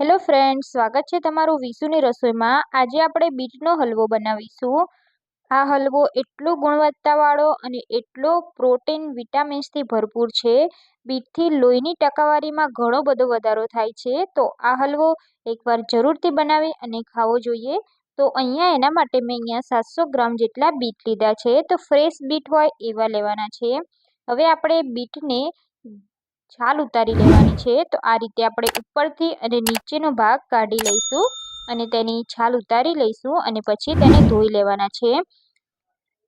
Hello friends સ્વાગત છે તમારું વિસુની રસોઈમાં. આજે આપણે બીટનો હલવો બનાવીશું. આ હલવો એટલો ગુણવત્તાવાળો અને એટલો પ્રોટીન વિટામિન્સથી ભરપૂર છે. બીટથી લોહીની ટકાવારીમાં ઘણો બધો વધારો થાય છે. તો આ હલવો એકવાર જરૂરથી બનાવી અને ખાવો જોઈએ. તો અહીંયા એના માટે મેં અહીંયા સાતસો ગ્રામ જેટલા બીટ લીધા છે. તો ફ્રેશ બીટ હોય એવા લેવાના છે. હવે આપણે બીટને છાલ ઉતારી લેવાની છે, તો આ રીતે આપણે ઉપરથી અને નીચેનો ભાગ કાઢી લઈશું અને તેની છાલ ઉતારી લઈશું અને પછી તેને ધોઈ લેવાના છે.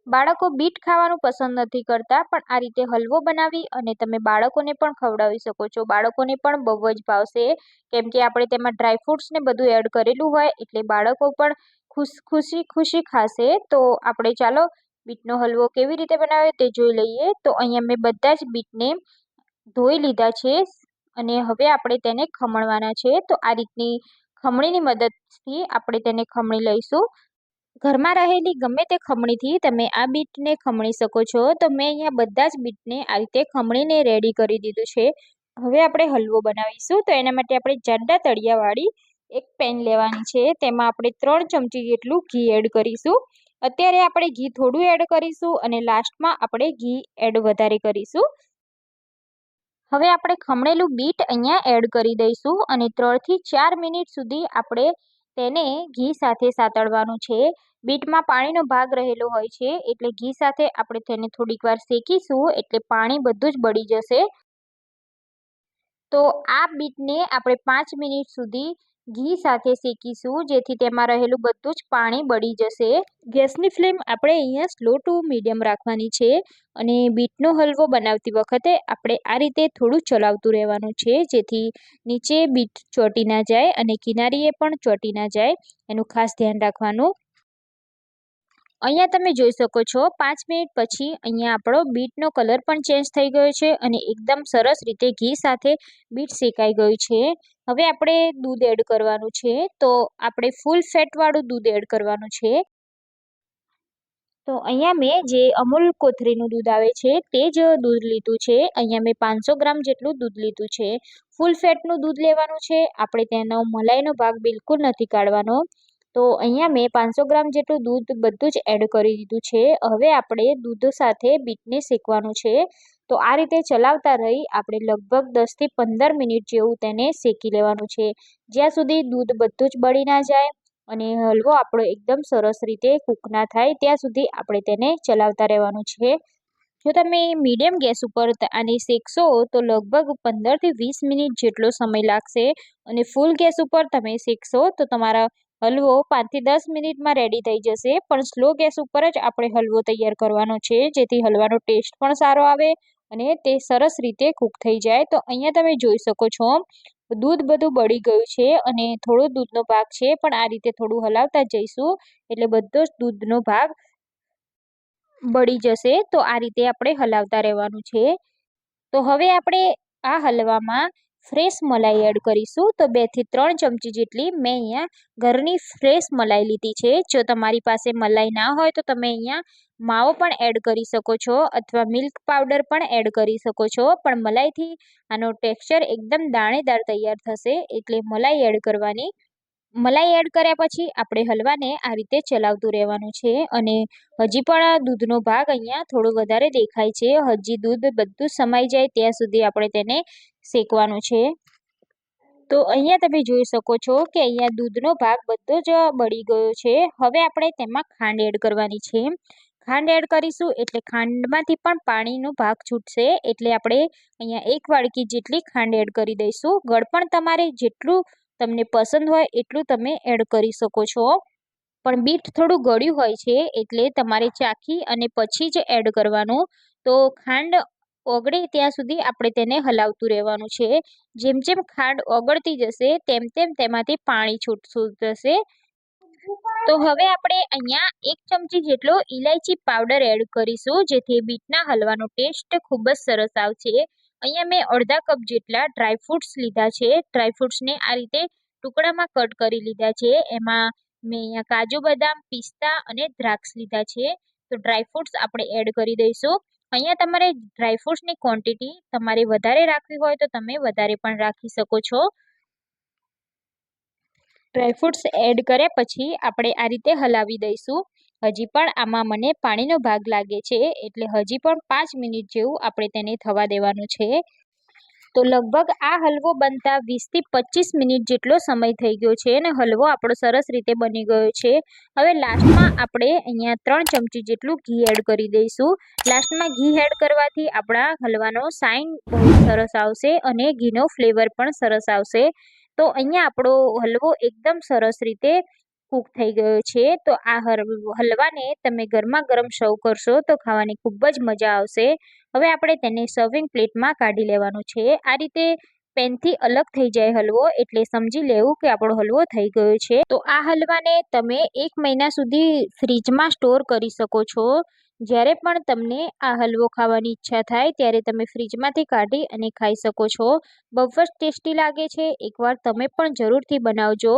બાળકો બીટ ખાવાનું પસંદ નથી કરતા, પણ આ રીતે હલવો બનાવી અને તમે બાળકોને પણ ખવડાવી શકો છો. બાળકોને પણ બહુ જ ભાવશે, કેમ કે આપણે તેમાં ડ્રાયફ્રૂટ્સને બધું એડ કરેલું હોય એટલે બાળકો પણ ખુશ, ખુશી ખુશી ખાશે. તો આપણે ચાલો બીટનો હલવો કેવી રીતે બનાવે તે જોઈ લઈએ. તો અહીંયા મેં બધા જ બીટને ધોઈ લીધા છે અને હવે આપણે તેને ખમણવાના છે. તો આ રીતની ખમણીની મદદથી આપણે તેને ખમણી લઈશું. ઘરમાં રહેલી ગમે તે ખમણીથી તમે આ બીટને ખમણી શકો છો. તો મેં અહીંયા બધા જ બીટને આ રીતે ખમણીને રેડી કરી દીધું છે. હવે આપણે હલવો બનાવીશું. તો એના માટે આપણે જાડા તળિયાવાળી એક પેન લેવાની છે. તેમાં આપણે ત્રણ ચમચી જેટલું ઘી એડ કરીશું. અત્યારે આપણે ઘી થોડું એડ કરીશું અને લાસ્ટમાં આપણે ઘી એડ વધારે કરીશું. હવે આપણે ખમણેલું બીટ અહીંયા એડ કરી દઈશું અને ત્રણથી ચાર મિનિટ સુધી આપણે તેને ઘી સાથે સાતળવાનું છે. બીટમાં પાણીનો ભાગ રહેલો હોય છે, એટલે ઘી સાથે આપણે તેને થોડીક વાર શેકીશું, એટલે પાણી બધું જ બળી જશે. તો આ બીટને આપણે પાંચ મિનિટ સુધી ઘી સાથે શેકીશું, જેથી તેમાં રહેલું બધું જ પાણી બળી જશે. ગેસની ફ્લેમ આપણે અહીંયા સ્લો ટુ મીડિયમ રાખવાની છે અને બીટનો હલવો બનાવતી વખતે આપણે આ રીતે થોડું ચલાવતું રહેવાનું છે, જેથી નીચે બીટ ચોટી ના જાય અને કિનારીએ પણ ચોટી ના જાય. એનું ખાસ ધ્યાન રાખવાનું. અહીંયા તમે જોઈ શકો છો, પાંચ મિનિટ પછી અહીંયા આપણો બીટનો કલર પણ ચેન્જ થઈ ગયો છે અને એકદમ સરસ રીતે ઘી સાથે બીટ શેકાઈ ગયું છે. હવે આપણે દૂધ એડ કરવાનું છે, તો આપણે ફૂલ ફેટવાળું દૂધ એડ કરવાનું છે. તો અહીંયા મેં જે અમૂલ કોથરીનું દૂધ આવે છે તે જ દૂધ લીધું છે. અહીંયા મેં પાંચસો ગ્રામ જેટલું દૂધ લીધું છે. ફૂલ ફેટનું દૂધ લેવાનું છે, આપણે તેનો મલાઈનો ભાગ બિલકુલ નથી કાઢવાનો. તો અહીંયા મેં પાંચસો ગ્રામ જેટલું દૂધ બધું જ એડ કરી દીધું છે. હવે આપણે દૂધ સાથે બીટને શેકવાનું છે. તો આ રીતે ચલાવતા રહી આપણે લગભગ દસથી પંદર મિનિટ જેવું તેને શેકી લેવાનું છે. જ્યાં સુધી દૂધ બધું જ બળી ના જાય અને હલવો આપણો એકદમ સરસ રીતે કૂક ના થાય, ત્યાં સુધી આપણે તેને ચલાવતા રહેવાનું છે. જો તમે મીડિયમ ગેસ ઉપર આને શેકશો, તો લગભગ પંદરથી વીસ મિનિટ જેટલો સમય લાગશે. અને ફૂલ ગેસ ઉપર તમે શેકશો, તો તમારા હલવો પાંચથી દસ મિનિટમાં રેડી થઈ જશે. પણ સ્લો ગેસ ઉપર જ આપણે હલવો તૈયાર કરવાનો છે. જેથી હલવાનો ટેસ્ટ પણ સારો આવે અને તે સરસ રીતે કૂક થઈ જાય. તો અહીંયા તમે જોઈ શકો છો, દૂધ બધું બળી ગયું છે અને થોડો દૂધનો ભાગ છે. પણ આ રીતે થોડું હલાવતા જઈશું એટલે બધો જ દૂધનો ભાગ બળી જશે. તો આ રીતે આપણે હલાવતા રહેવાનું છે. તો હવે આપણે આ હલવામાં ફ્રેશ મલાઈ એડ કરીશું. તો બેથી ત્રણ ચમચી જેટલી મેં અહીંયા ઘરની ફ્રેશ મલાઈ લીધી છે. જો તમારી પાસે મલાઈ ના હોય તો તમે અહીંયા માવો પણ એડ કરી શકો છો અથવા મિલ્ક પાવડર પણ એડ કરી શકો છો. પણ મલાઈથી આનો ટેક્સચર એકદમ દાણેદાર તૈયાર થશે. એટલે મલાઈ એડ કરવાની મલાઈ એડ કર્યા પછી આપણે હલવાને આ રીતે ચલાવતું રહેવાનું છે અને હજી પણ દૂધનો ભાગ અહીંયા થોડો વધારે દેખાય છે. હજી દૂધ બધું સમાઈ જાય ત્યાં સુધી આપણે તેને શેકવાનું છે. તો અહીંયા તમે જોઈ શકો છો કે અહીંયા દૂધનો ભાગ બધો જ બળી ગયો છે. હવે આપણે તેમાં ખાંડ એડ કરવાની છે. ખાંડ એડ કરીશું એટલે ખાંડમાંથી પણ પાણીનો ભાગ છૂટશે એટલે આપણે અહીંયા એક વાડકી જેટલી ખાંડ એડ કરી દઈશું. ગળપણ તમારે જેટલું તમને પસંદ હોય એટલું તમે એડ કરી શકો છો. પણ બીટ થોડું ગળ્યું હોય છે એટલે તમારે ચાખી અને પછી જ એડ કરવાનું. તો ખાંડ ઓગળે ત્યાં સુધી આપણે તેને હલાવતું રહેવાનું છે. જેમ જેમ ખાંડ ઓગળતી જશે તેમ તેમ તેમાંથી પાણી છૂટતું જશે. તો હવે આપણે અહીંયા એક ચમચી જેટલો ઇલાયચી પાવડર એડ કરીશું જેથી બીટના હલવાનો ટેસ્ટ ખૂબ જ સરસ આવશે. અહીંયા મેં અડધા કપ જેટલા ડ્રાયફ્રૂટ્સ લીધા છે. ડ્રાયફ્રૂટ્સને આ રીતે ટુકડામાં કટ કરી લીધા છે. એમાં મેં અહીંયા કાજુ બદામ, પિસ્તા અને દ્રાક્ષ લીધા છે. તો ડ્રાયફ્રૂટ્સ આપણે એડ કરી દઈશું. અહીંયા તમારે ડ્રાયફ્રૂટ્સની ક્વોન્ટિટી તમારે વધારે રાખવી હોય તો તમે વધારે પણ રાખી શકો છો. ડ્રાયફ્રૂટ્સ એડ કર્યા પછી આપણે આ રીતે હલાવી દઈશું. હજી પણ આમાં મને પાણીનો ભાગ લાગે છે, એટલે હજી પણ પાંચ મિનિટ જેવું આપણે તેને થવા દેવાનું છે. તો લગભગ આ હલવો બનતા વીસથી પચીસ મિનિટ જેટલો સમય થઈ ગયો છે અને હલવો આપણો સરસ રીતે બની ગયો છે. હવે લાસ્ટમાં આપણે અહીંયા ત્રણ ચમચી જેટલું ઘી એડ કરી દઈશું. લાસ્ટમાં ઘી એડ કરવાથી આપણા હલવાનો સાઇન બહુ સરસ આવશે અને ઘીનો ફ્લેવર પણ સરસ આવશે. તો અહીંયા આપણો હલવો એકદમ સરસ રીતે કૂક થઈ ગયો છે, તો આ હલવાને તમે ગરમા ગરમ સર્વ કરશો તો ખાવાની ખૂબ જ મજા આવશે. હવે આપણે તેને સર્વિંગ પ્લેટમાં કાઢી લેવાનું છે. આ રીતે પેનથી અલગ થઈ જાય હલવો એટલે સમજી લેવું કે આપણો હલવો થઈ ગયો છે. તો આ હલવાને તમે એક મહિના સુધી ફ્રીજમાં સ્ટોર કરી શકો છો. જ્યારે પણ તમને આ હલવો ખાવાની ઈચ્છા થાય, ત્યારે તમે ફ્રીજમાંથી કાઢી અને ખાઈ શકો છો. બહુ જ ટેસ્ટી લાગે છે. એકવાર તમે પણ જરૂરથી બનાવજો.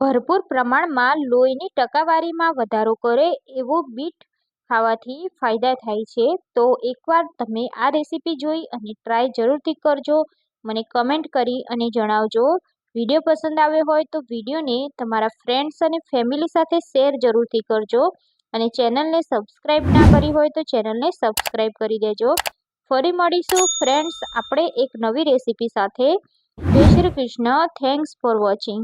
ભરપૂર પ્રમાણમાં લોહીની ટકાવારીમાં વધારો કરે એવો બીટ ખાવાથી ફાયદા થાય છે. તો એકવાર તમે આ રેસીપી જોઈ અને ટ્રાય જરૂરથી કરજો. મને કમેન્ટ કરી અને જણાવજો. વીડિયો પસંદ આવ્યો હોય તો વિડીયોને તમારા ફ્રેન્ડ્સ અને ફેમિલી સાથે શેર જરૂરથી કરજો. અને ચેનલને સબસ્ક્રાઈબ ના કરી હોય તો ચેનલને સબસ્ક્રાઈબ કરી દેજો. ફરી મળીશું. ફ્રેન્ડ્સ, આપણે એક નવી રેસીપી સાથે. જય Shri Krishna. Thanks for watching.